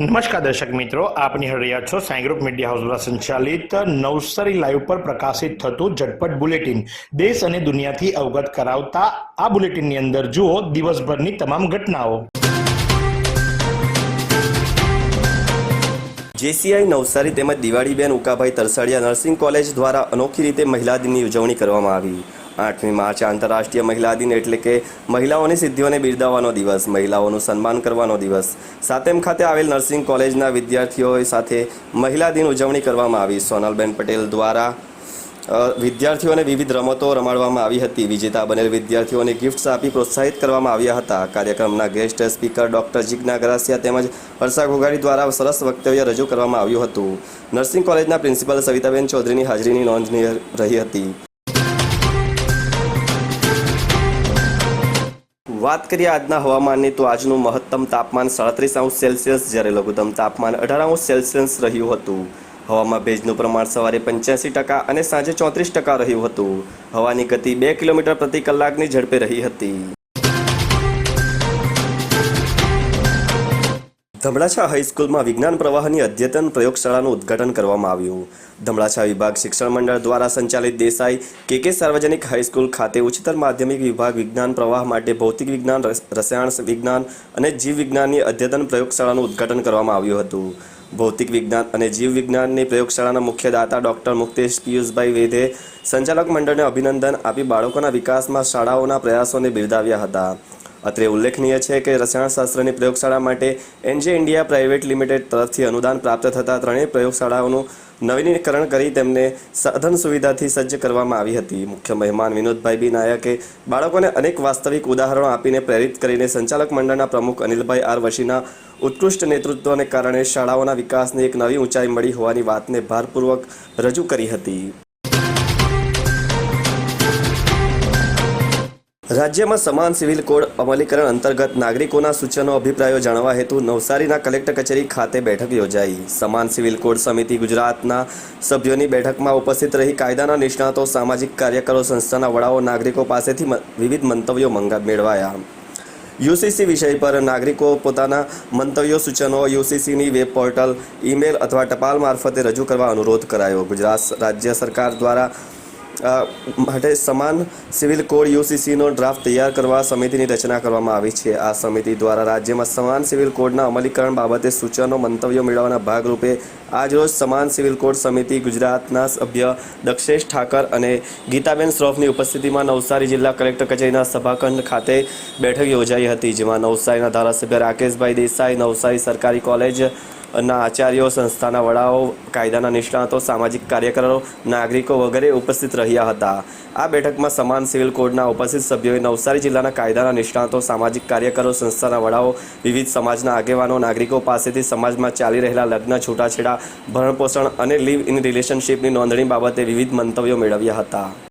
નમસ્કાર દર્શક મિત્રો આપની નિહાળી છો સાંઈ ગ્રુપ મીડિયા હાઉસ દ્વારા સંચાલિત નવસારી લાઈવ પર પ્રકાશિત થતું ઝટપટ બુલેટિન. દેશ અને દુનિયાથી અવગત કરાવતા આ બુલેટિનની અંદર જુઓ દિવસભરની તમામ ઘટનાઓ. જેસીઆઈ નવસારી તેમજ દિવાળીબેન ઉકાભાઈ તરસાડિયા નર્સિંગ કોલેજ દ્વારા અનોખી રીતે મહિલા દિનની ઉજવણી કરવામાં આવી. આઠમી માર્ચ આંતરરાષ્ટ્રીય મહિલા દિન એટલે કે મહિલાઓની સિદ્ધિઓને બિરદાવવાનો દિવસ, મહિલાઓનું સન્માન કરવાનો દિવસ. સાતેમ ખાતે આવેલ નર્સિંગ કોલેજના વિદ્યાર્થીઓ સાથે મહિલા દિન ઉજવણી કરવામાં આવી. સોનલબેન પટેલ દ્વારા વિદ્યાર્થીઓને વિવિધ રમતો રમાડવામાં આવી હતી. વિજેતા બનેલ વિદ્યાર્થીઓને ગિફ્ટ્સ આપી પ્રોત્સાહિત કરવામાં આવ્યા હતા. કાર્યક્રમના guest speaker doctor Jigna Garasiya તેમજ હર્ષા ઘોઘાડી દ્વારા સરસ વક્તવ્ય રજૂ કરવામાં આવ્યું હતું. નર્સિંગ કોલેજના પ્રિન્સિપલ સવિતાબેન ચૌધરીની હાજરીની નોંધનીય રહી હતી. વાત કરીએ આજના હવામાનની, તો આજનું મહત્તમ તાપમાન સાડત્રીસ અંશ સેલ્સિયસ જ્યારે લઘુત્તમ તાપમાન અઢાર અંશ સેલ્સિયસ રહ્યું હતું. હવામાં ભેજનું પ્રમાણ સવારે પંચ્યાસી ટકા અને સાંજે ચોત્રીસ ટકા રહ્યું હતું. હવાની ગતિ બે કિલોમીટર પ્રતિ કલાકની ઝડપે રહી હતી. ધમડાછા હાઈસ્કૂલમાં વિજ્ઞાન પ્રવાહની અદ્યતન પ્રયોગશાળાનું ઉદ્ઘાટન કરવામાં આવ્યું. ધમળાછા વિભાગ શિક્ષણ મંડળ દ્વારા સંચાલિત દેસાઈ કે કે સાર્વજનિક હાઈસ્કૂલ ખાતે ઉચ્ચતર માધ્યમિક વિભાગ વિજ્ઞાન પ્રવાહ માટે ભૌતિક વિજ્ઞાન રસાયણ વિજ્ઞાન અને જીવ વિજ્ઞાનની અદ્યતન પ્રયોગશાળાનું ઉદ્ઘાટન કરવામાં આવ્યું હતું. ભૌતિક વિજ્ઞાન અને જીવ વિજ્ઞાનની પ્રયોગશાળાના મુખ્ય દાતા ડોક્ટર મુક્તેશ પિયુષભાઈ વેદે સંચાલક મંડળને અભિનંદન આપી બાળકોના વિકાસમાં શાળાઓના પ્રયાસોને બિરદાવ્યા હતા. અત્રે ઉલ્લેખનીય છે કે રસાયણશાસ્ત્રની પ્રયોગશાળા માટે એનજે ઇન્ડિયા પ્રાઇવેટ લિમિટેડ તરફથી અનુદાન પ્રાપ્ત થતાં ત્રણેય પ્રયોગશાળાઓનું નવીનીકરણ કરી તેમને સાધન સુવિધાથી સજ્જ કરવામાં આવી હતી. મુખ્ય મહેમાન વિનોદભાઈ બી નાયકે બાળકોને અનેક વાસ્તવિક ઉદાહરણો આપીને પ્રેરિત કરીને સંચાલક મંડળના પ્રમુખ અનિલભાઈ આર વશીના ઉત્કૃષ્ટ નેતૃત્વને કારણે શાળાઓના વિકાસને એક નવી ઊંચાઈ મળી હોવાની વાતને ભારપૂર્વક રજૂ કરી હતી. રાજ્યમાં સમાન સિવિલ કોડ અમલીકરણ અંતર્ગત નાગરિકોના સૂચનો, અભિપ્રાયો જાણવા હેતુ નવસારીના કલેક્ટર કચેરી ખાતે બેઠક યોજાઈ. સમાન સિવિલ કોડ સમિતિ ગુજરાતના સભ્યોની બેઠકમાં ઉપસ્થિત રહી કાયદાના નિષ્ણાતો, સામાજિક કાર્યકરો, સંસ્થાના વડાઓ, નાગરિકો પાસેથી વિવિધ મંતવ્યો મંગા મેળવાયા. યુસીસી વિષય પર નાગરિકો પોતાના મંતવ્યો, સૂચનો, યુસીસીની વેબ પોર્ટલ, ઈમેલ અથવા ટપાલ મારફતે રજૂ કરવા અનુરોધ કરાયો. ગુજરાત રાજ્ય સરકાર દ્વારા માટે સમાન સિવિલ કોડ યુસીસીનો ડ્રાફ્ટ તૈયાર કરવા સમિતિની રચના કરવામાં આવી છે. આ સમિતિ દ્વારા રાજ્યમાં સમાન સિવિલ કોડના અમલીકરણ બાબતે સૂચનો, મંતવ્યો મેળવવાના ભાગરૂપે આજરોજ સમાન સિવિલ કોડ સમિતિ, ગુજરાતના સભ્ય દક્ષેશ ઠાકર અને ગીતાબેન શ્રોફની ઉપસ્થિતિમાં નવસારી જિલ્લા કલેક્ટર કચેરીના સભાખંડ ખાતે બેઠક યોજાઈ હતી, જેમાં નવસારીના ધારાસભ્ય રાકેશભાઈ દેસાઈ, નવસારી સરકારી કોલેજ ના આચાર્યો, સંસ્થાના વડાઓ, કાયદાના નિષ્ણાતો, સામાજિક કાર્યકરો, નાગરિકો વગેરે ઉપસ્થિત રહ્યા હતા. આ બેઠકમાં સમાન સિવિલ કોડના ઉપસ્થિત સભ્યોએ નવસારી જિલ્લાના કાયદાના નિષ્ણાતો, સામાજિક કાર્યકરો, સંસ્થાના વડાઓ, વિવિધ સમાજના આગેવાનો, નાગરિકો પાસેથી સમાજમાં ચાલી રહેલા લગ્ન, છૂટાછેડા, ભરણપોષણ અને લીવ ઇન રિલેશનશિપની નોંધણી બાબતે વિવિધ મંતવ્યો મેળવ્યા હતા.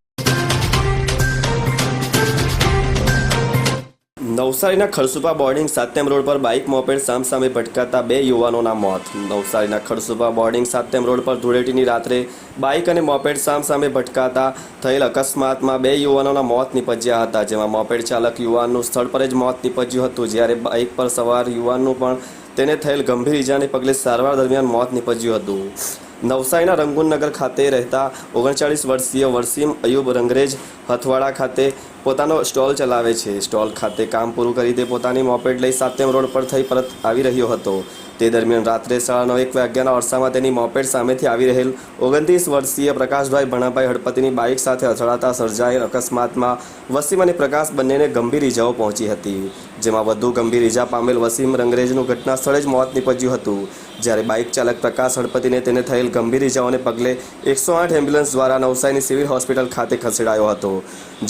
નવસારીના ખરસુપા બોર્ડિંગ સાતેમ રોડ પર બાઇક મોપેડ સામસામે ભટકાતા બે યુવાનોના મોત. નવસારીના ખરસુપા બોર્ડિંગ સાતેમ રોડ પર ધૂળેટીની રાત્રે બાઇક અને મોપેડ સામસામે ભટકાતા થયેલ અકસ્માતમાં બે યુવાનોના મોત નિપજ્યા હતા. જેમાં મોપેડ ચાલક યુવાનનું સ્થળ પર જ મોત નિપજ્યું હતું. જ્યારે બાઇક પર સવાર યુવાનનું પણ તેને થયેલ ગંભીર ઇજાને પગલે સારવાર દરમિયાન મોત નિપજ્યું હતું. નવસારીના રંગુનનગર ખાતે રહેતા ઓગણચાળીસ વર્ષીય વરસીમ અયુબ રંગરેજ હથવાડા ખાતે પોતાનો સ્ટોલ ચલાવે છે. સ્ટોલ ખાતે કામ પૂરું કરી તે પોતાની મોપેડ લઈ સાતેમ રોડ પર થઈ પરત આવી રહ્યો હતો. તે દરમિયાન રાત્રે સાડા નવ એક વાગ્યાના અરસામાં તેની મોપેડ સામેથી આવી રહેલ ઓગણત્રીસ વર્ષીય પ્રકાશભાઈ ભણાભાઈ હળપતિની બાઇક સાથે અથડાતા સર્જાયેલ અકસ્માતમાં વસીમ અને પ્રકાશ બંનેને ગંભીર ઇજાઓ પહોંચી હતી. જેમાં વધુ ગંભીર ઇજા પામેલ વસીમ રંગરેજનું ઘટના સ્થળે જ મોત નીપજ્યું હતું. જ્યારે બાઇક ચાલક પ્રકાશ હળપતિને તેને થયેલ ગંભીર ઇજાઓને પગલે એકસો આઠ એમ્બ્યુલન્સ દ્વારા નવસારીની સિવિલ હોસ્પિટલ ખાતે ખસેડાયો હતો.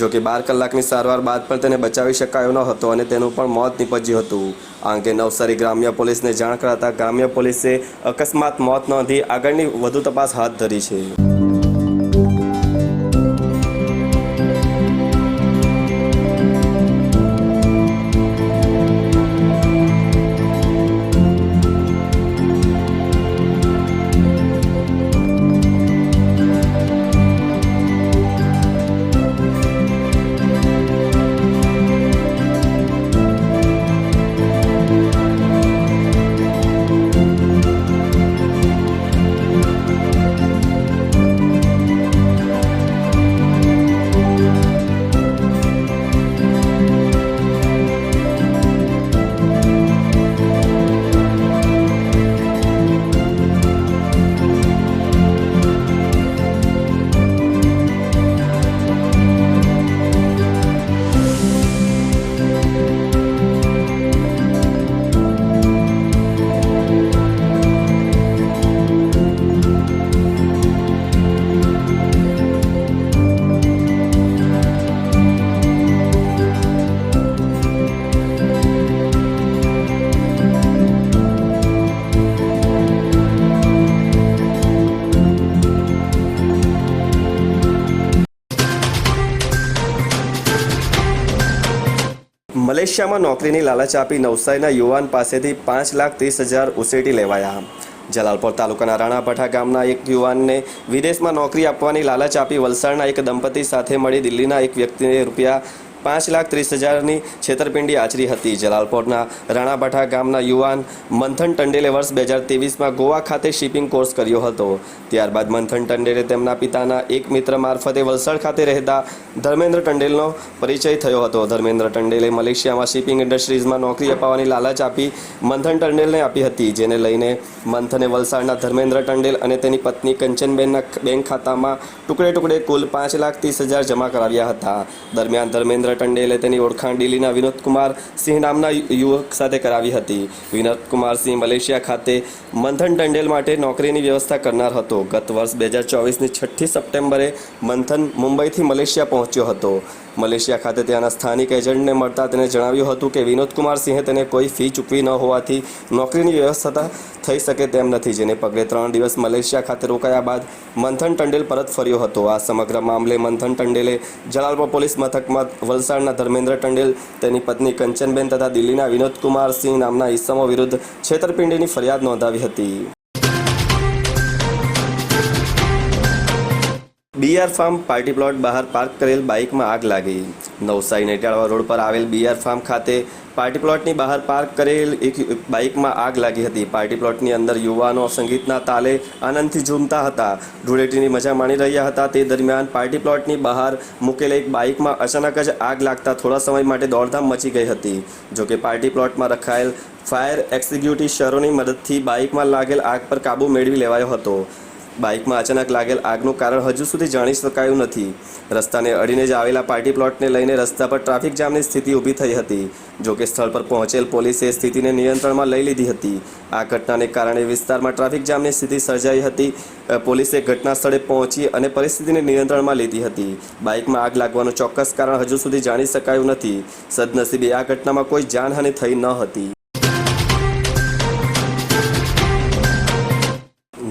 જો કે બાર કલાકની સારવાર બાદ પણ તેને બચાવી શકાયો ન હતો અને તેનું પણ મોત નીપજ્યું હતું. આ અંગે નવસારી ગ્રામ્ય પોલીસને જાણ કરાતા ગ્રામ્ય પોલીસે અકસ્માત મોત નોંધી આગળની વધુ તપાસ હાથ ધરી છે. મલેશિયામાં નોકરીની લાલચ આપી નવસારીના યુવાન પાસેથી પાંચ લાખ ત્રીસ હજાર ઉસેટી લેવાયા. જલાલપોર તાલુકાના રાણાભઠા ગામના એક યુવાનને વિદેશમાં નોકરી આપવાની લાલચ આપી વલસાડના એક દંપતી સાથે મળી દિલ્હીના એક વ્યક્તિને રૂપિયા પાંચ લાખ ત્રીસ હજારની છેતરપિંડી આચરી હતી. જલાલપોરના રાણાભાઠા ગામના યુવાન મંથન ટંડેલે વર્ષ બે હજાર ત્રેવીસમાં ગોવા ખાતે શિપિંગ કોર્સ કર્યો હતો. ત્યારબાદ મંથન ટંડેલે તેમના પિતાના એક મિત્ર મારફતે વલસાડ ખાતે રહેતા ધર્મેન્દ્ર ટંડેલનો પરિચય થયો હતો. ધર્મેન્દ્ર ટંડેલે મલેશિયામાં શિપિંગ ઇન્ડસ્ટ્રીઝમાં નોકરી અપાવવાની લાલચ આપી મંથન ટંડેલને આપી હતી, જેને લઈને મંથને વલસાડના ધર્મેન્દ્ર ટંડેલ અને તેની પત્ની કંચનબેનના બેંક ખાતામાં ટુકડે ટુકડે કુલ પાંચ લાખ ત્રીસ હજાર જમા કરાવ્યા હતા. દરમિયાન ધર્મેન્દ્ર ટંડેલે તેની ઓળખાણ દિલ્હીના વિનોદકુમાર સિંહ નામના યુવક સાથે કરાવી હતી. વિનોદકુમાર સિંહ મલેશિયા ખાતે મંથન ટંડેલ માટે નોકરીની વ્યવસ્થા કરનાર હતો. ગત વર્ષ બે હજાર ચોવીસની છઠ્ઠી સપ્ટેમ્બરે મંથન મુંબઈથી મલેશિયા પહોંચ્યો હતો. મલેશિયા ખાતે ત્યાંના સ્થાનિક એજન્ટને મળતા તેને જણાવ્યું હતું કે વિનોદકુમાર સિંહે તેને કોઈ ફી ચૂકવી ન હોવાથી નોકરીની વ્યવસ્થા થઈ શકે તેમ નથી, જેને પગલે ત્રણ દિવસ મલેશિયા ખાતે રોકાયા બાદ મંથન ટંડેલ પરત ફર્યો હતો. આ સમગ્ર મામલે મંથન ટંડેલે જલાલપોર પોલીસ મથકમાં વલસાડના ધર્મેન્દ્ર ટંડેલ, તેની પત્ની કંચનબેન તથા દિલ્હીના વિનોદકુમાર સિંહ નામના ઇસમો વિરુદ્ધ છેતરપિંડીની ફરિયાદ નોંધાવી હતી. બીઆર ફાર્મ પાર્ટી પ્લોટ બહાર પાર્ક કરેલ બાઇકમાં આગ લાગી. નવસારી નેટાળવા રોડ પર આવેલ બીઆર ફાર્મ ખાતે પાર્ટી પ્લોટની બહાર પાર્ક કરેલ એક બાઇકમાં આગ લાગી હતી. પાર્ટી પ્લોટની અંદર યુવાનો સંગીતના તાલે આનંદથી ઝૂમતા હતા. ધૂળેટીની મજા માણી રહ્યા હતા. તે દરમિયાન પાર્ટી પ્લોટની બહાર મૂકેલ એક બાઇકમાં અચાનક જ આગ લાગતા થોડા સમય માટે દોડધામ મચી ગઈ હતી. જોકે પાર્ટી પ્લોટમાં રખાયેલ ફાયર એક્ઝિક્યુટિવ શરોની મદદથી બાઇકમાં લાગેલ આગ પર કાબૂ મેળવી લેવાયો હતો. બાઇકમાં અચાનક લાગેલ આગનું કારણ હજુ સુધી જાણી શકાયું નથી. રસ્તાને અડીને જ આવેલા પાર્ટી પ્લોટને લઈને રસ્તા પર ટ્રાફિક જામની સ્થિતિ ઊભી થઈ હતી. જોકે સ્થળ પર પહોંચેલ પોલીસે સ્થિતિને નિયંત્રણમાં લઈ લીધી હતી. આ ઘટનાને કારણે વિસ્તારમાં ટ્રાફિક જામની સ્થિતિ સર્જાઈ હતી. પોલીસે ઘટના સ્થળે પહોંચી અને પરિસ્થિતિને નિયંત્રણમાં લીધી હતી. બાઇકમાં આગ લાગવાનું ચોક્કસ કારણ હજુ સુધી જાણી શકાયું નથી. સદનસીબે આ ઘટનામાં કોઈ જાનહાનિ થઈ ન હતી.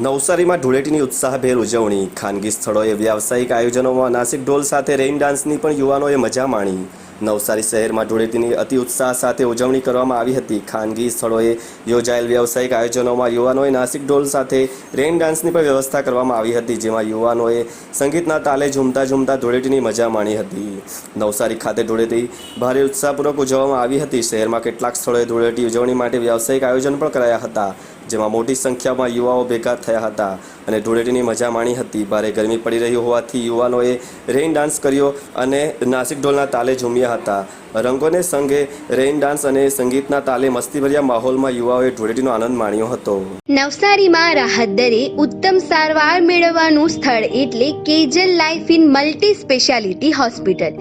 નવસારીમાં ધૂળેટીની ઉત્સાહભેર ઉજવણી. ખાનગી સ્થળોએ વ્યાવસાયિક આયોજનોમાં નાસિક ઢોલ સાથે રેઇન ડાન્સની પણ યુવાનોએ મજા માણી. નવસારી શહેરમાં ધૂળેટીની અતિ ઉત્સાહ સાથે ઉજવણી કરવામાં આવી હતી. ખાનગી સ્થળોએ યોજાયેલ વ્યાવસાયિક આયોજનોમાં યુવાનોએ નાસિક ઢોલ સાથે રેઇન ડાન્સની પણ વ્યવસ્થા કરવામાં આવી હતી, જેમાં યુવાનોએ સંગીતના તાલે ઝૂમતા ઝૂમતા ધૂળેટીની મજા માણી હતી. નવસારી ખાતે ધૂળેટી ભારે ઉત્સાહપૂર્વક ઉજવવામાં આવી હતી. શહેરમાં કેટલાક સ્થળોએ ધૂળેટી ઉજવણી માટે વ્યાવસાયિક આયોજન પણ કરાયા હતા. જેમાં મોટી સંખ્યામાં યુવાઓ ભેગા થયા હતા અને ધૂળેટીની મજા માણી હતી. ભારે ગરમી પડી રહી હોવાથી યુવાનોએ રેઇન ડાન્સ કર્યો અને નાસિક ઢોલના તાલે ઝૂમ્યા હતા. રંગોને સંગે રેઇન ડાન્સ અને સંગીતના તાલે મસ્તીભર્યા માહોલમાં યુવાઓએ ધૂળેટીનો આનંદ માણ્યો હતો. નવસારીમાં રાહત દરે ઉત્તમ સારવાર મેળવવાનું સ્થળ એટલે Kejal life in multi speciality hospital.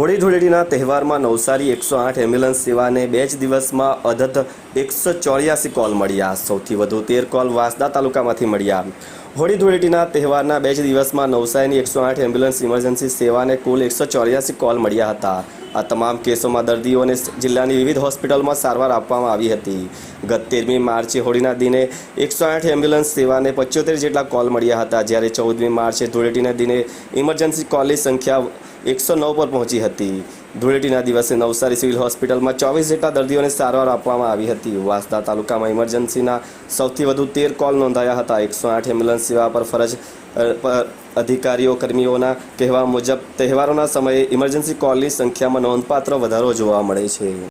Holi ધૂળેટીના તહેવારમાં નવસારી એકસો આઠ એમ્બ્યુલન્સ સેવાને બે જ દિવસમાં અધધ એકસો ચોર્યાસી કોલ મળ્યા. સૌથી વધુ તેર કોલ વાંસદા તાલુકામાંથી મળ્યા. હોળી ધૂળેટીના તહેવારના બે જ દિવસમાં નવસારીની એકસો આઠ એમ્બ્યુલન્સ ઇમરજન્સી સેવાને કુલ એકસો ચોર્યાસી કોલ મળ્યા હતા. આ તમામ કેસોમાં દર્દીઓને જિલ્લાની વિવિધ હોસ્પિટલમાં સારવાર આપવામાં આવી હતી. ગત તેરમી માર્ચે હોળીના દિને એકસો આઠ એમ્બ્યુલન્સ સેવાને પંચોતેર જેટલા કોલ મળ્યા હતા, જ્યારે ચૌદમી માર્ચે ધૂળેટીના દિને ઇમરજન્સી કોલની સંખ્યા એકસો નવ પર પહોંચી હતી. ધૂળેટીના દિવસે નવસારી સિવિલ હોસ્પિટલમાં ચોવીસ જેટલા દર્દીઓને સારવાર આપવામાં આવી હતી. વાંસદા તાલુકામાં ઇમરજન્સીના સૌથી વધુ તેર કોલ નોંધાયા હતા. એકસો આઠ એમ્બ્યુલન્સ સેવા પર ફરજ અધિકારીઓ, કર્મીઓના કહેવા મુજબ તહેવારોના સમયે ઇમરજન્સી કોલની સંખ્યામાં નોંધપાત્ર વધારો જોવા મળે છે.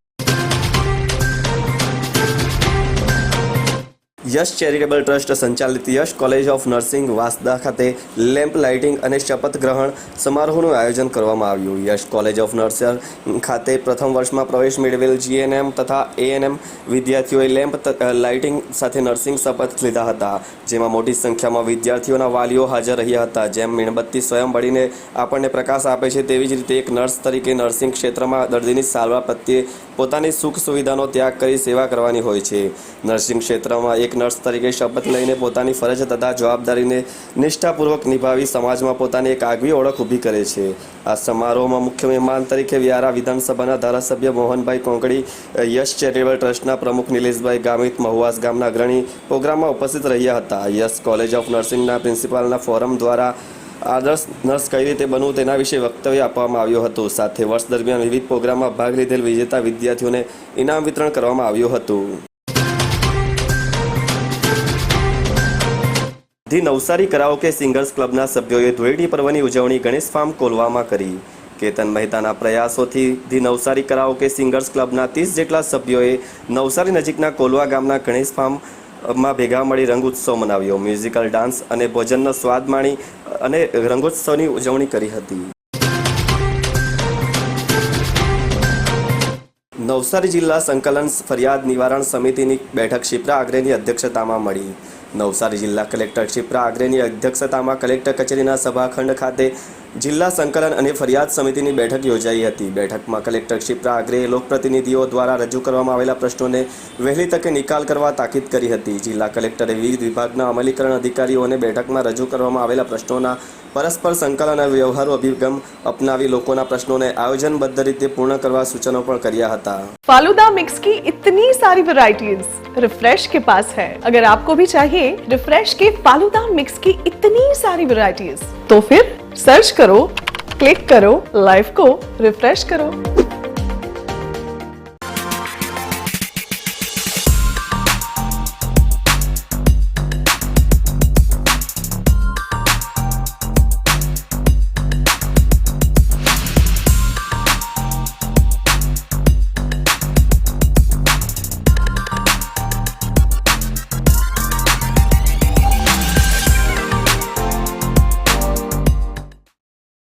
યશ ચેરિટેબલ ટ્રસ્ટ સંચાલિત Yash college of nursing Vasda ખાતે લેમ્પ લાઇટિંગ અને શપથ ગ્રહણ સમારોહનું આયોજન કરવામાં આવ્યું. યશ કોલેજ ઓફ નર્સિંગ ખાતે પ્રથમ વર્ષમાં પ્રવેશ મેળવેલ જીએનએમ તથા એએનએમ વિદ્યાર્થીઓએ લેમ્પ લાઇટિંગ સાથે નર્સિંગ શપથ લીધા હતા. જેમાં મોટી સંખ્યામાં વિદ્યાર્થીઓના વાલીઓ હાજર રહ્યા હતા. જેમ મીણબત્તી સ્વયં બળીને આપણને પ્રકાશ આપે છે, તેવી જ રીતે એક નર્સ તરીકે નર્સિંગ ક્ષેત્રમાં દર્દીની સારવાર પ્રત્યે પોતાની સુખ સુવિધાનો ત્યાગ કરી સેવા કરવાની હોય છે. નર્સિંગ ક્ષેત્રમાં એક નર્સ તરીકે શપથ લઈને પોતાની ફરજ તથા જવાબદારીને નિષ્ઠાપૂર્વક નિભાવી સમાજમાં પોતાની એક આગવી ઓળખ ઊભી કરે છે. આ સમારોહમાં મુખ્ય મહેમાન તરીકે વ્યારા વિધાનસભાના ધારાસભ્ય મોહનભાઈ કોંકડી, યશ ચેરિટેબલ ટ્રસ્ટના પ્રમુખ નિલેશભાઈ ગામિત, મહુવાસ ગામના અગ્રણી પ્રોગ્રામમાં ઉપસ્થિત રહ્યા હતા. યશ કોલેજ ઓફ નર્સિંગના પ્રિન્સિપાલના ફોરમ દ્વારા આદર્શ નર્સ કઈ રીતે બનવું તેના વિશે વક્તવ્ય આપવામાં આવ્યું હતું. સાથે વર્ષ દરમિયાન વિવિધ પ્રોગ્રામમાં ભાગ લીધેલ વિજેતા વિદ્યાર્થીઓને ઇનામ વિતરણ કરવામાં આવ્યું હતું. ધી નવસારી કરાઓકે સિંગર્સ ક્લબના સભ્યોએ ધૂળેટી પર્વની ઉજવણી ગણેશ ફાર્મ કોલવામાં કરી. કેતન મહેતાના પ્રયાસોથી ધી નવસારી કરાઓકે સિંગર્સ ક્લબના ત્રીસ જેટલા સભ્યોએ નવસારી નજીકના કોલવા ગામના ગણેશ ફાર્મ માં ભેગા મળી રંગ ઉત્સવ મનાવ્યો. મ્યુઝિકલ ડાન્સ અને ભોજનનો સ્વાદ માણી અને રંગોત્સવની ઉજવણી કરી હતી. નવસારી જિલ્લા સંકલન ફરિયાદ નિવારણ સમિતિની બેઠક શિપ્રા આગ્રેની અધ્યક્ષતામાં મળી. નવસારી જિલ્લા કલેક્ટર શિપ્રા આગ્રેની અધ્યક્ષતામાં કલેક્ટર કચેરીના સભાખંડ ખાતે જિલ્લા સંકલન અને ફરિયાદ સમિતિની બેઠક યોજાઈ હતી બેઠકમાં કલેક્ટર શિપ્રા આગ્રેએ લોકપ્રતિનિધિઓ દ્વારા રજૂ કરવામાં આવેલા પ્રશ્નોને વહેલી તકે નિકાલ કરવા તાકીદ કરી હતી જિલ્લા કલેક્ટરે વિવિધ વિભાગના અમલીકરણ અધિકારીઓને બેઠકમાં રજૂ કરવામાં આવેલા પ્રશ્નોના પરસ્પર સંકલન અને વ્યવહારુ અભિગમ અપનાવી લોકોના પ્રશ્નોને આયોજનબદ્ધ રીતે પૂર્ણ કરવા સૂચનો પણ કર્યા હતા फालूदा मिक्स की इतनी सारी वैरायटीज रिफ्रेश के पास है अगर आपको भी चाहिए रिफ्रेश के फालूदा मिक्स की इतनी सारी वैरायटीज तो फिर સર્ચ કરો ક્લિક કરો લાઈફ કો રિફ્રેશ કરો.